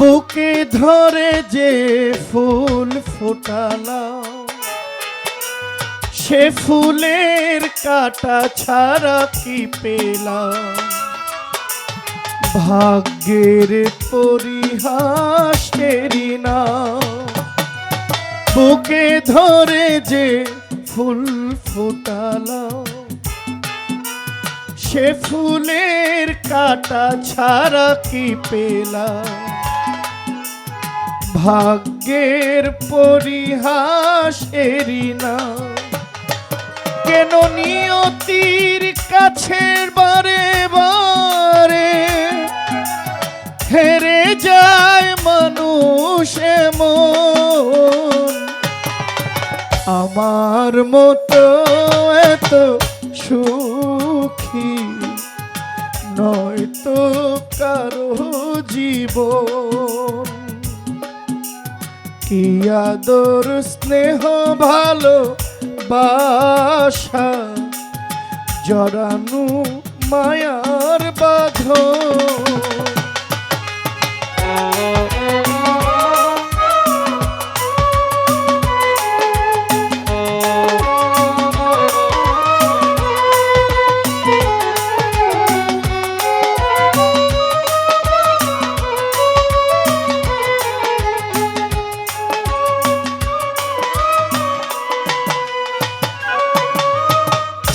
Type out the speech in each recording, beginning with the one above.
বুকে ধরে যে ফুল ফোটালাম, সে ফুলের কাটা ছাড়া কি পেলাম? ভাগ্যের পরিহাসেরই না বুকে ধরে যে ফুল ফোটালাম, সে ফুলের কাটা ছাড়া কি পেলাম? ভাগ্যের পরিহাস এরি না। কেন নিয়তির কাছের বারে বারে হেরে যায় মানুষ আমার মতো এত সুখী নয়তো কারও জীবন। কি আদর স্নেহ ভালো বাসা? জড়ানু মায়ার বাঁধন।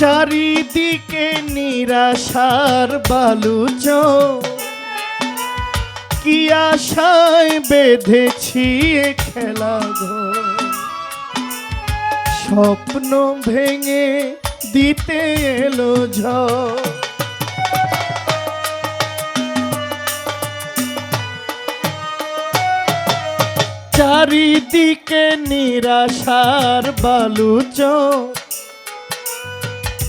চারিদিকে নিরাশার বালুচ। কি আশায় বেঁধেছি খেলা স্বপ্ন ভেঙে দিতে এলো ঝড়। চারিদিকে নিরাশার বালুচ।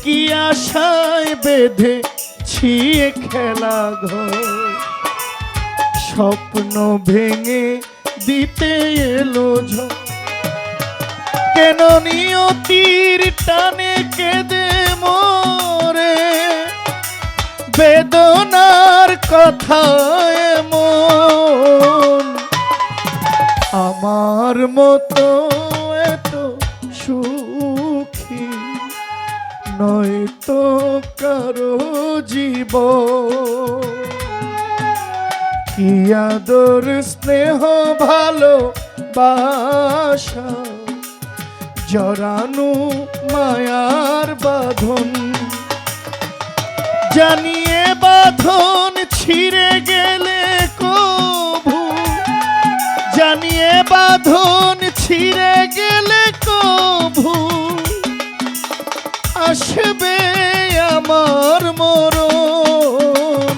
কি আশায় বেঁধে ছিয়ে খেলা ঘর? স্বপ্ন ভেঙে দিতে এলো কেন নিয়তির টানে কেঁদে মরে? বেদনার কথা এমন। আমার মতো নয়তো কারও জীব কি আদর, স্নেহ ভালো বাসা জরানু মায়ার বাঁধন। জানিয়ে বাঁধন ছিঁড়ে গেলে কভু জানিয়ে বাঁধন আসবে আমার মরণ।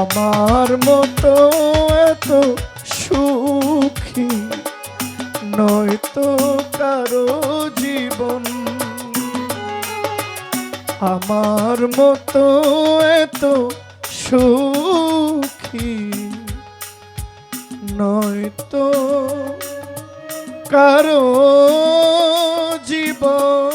আমার মতো এত সুখী নয়তো কারও জীবন। আমার মতো এত সুখী নয়তো কারও জীবন।